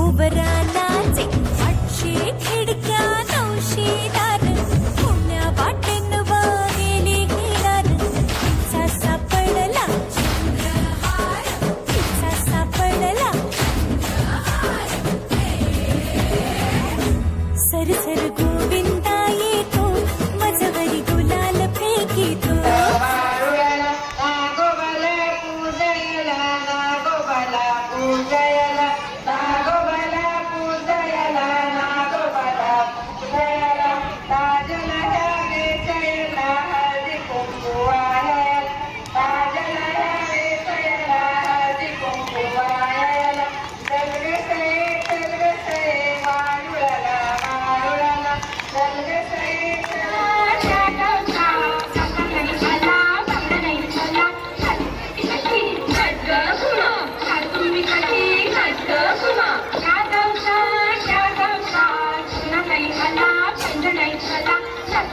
उबरा नाचे आठशे खिडक्या नऊशे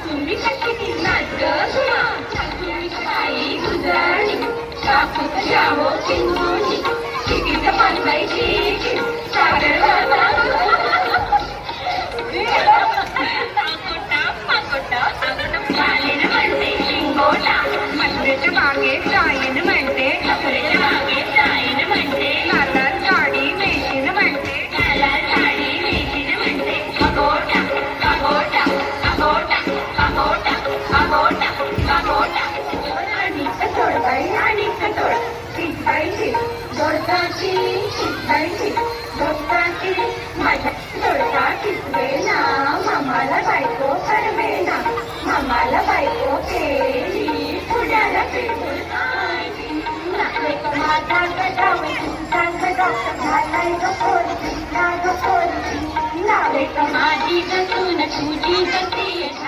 तुम्ही कशी किल्लात गुमा तुम्ही सकाळी गुजरणी कापूस जावो किंबोणी किती पाणी पाहिजे सागर बाबा शब्दाची शब्दाची माझ्या जोडका किसवे ना मामाला बायको करवे ना मामाला बायको केली पुण्याला पेटून माझा गजाव तुमचा गजाव झालाय गपोर तुझी गती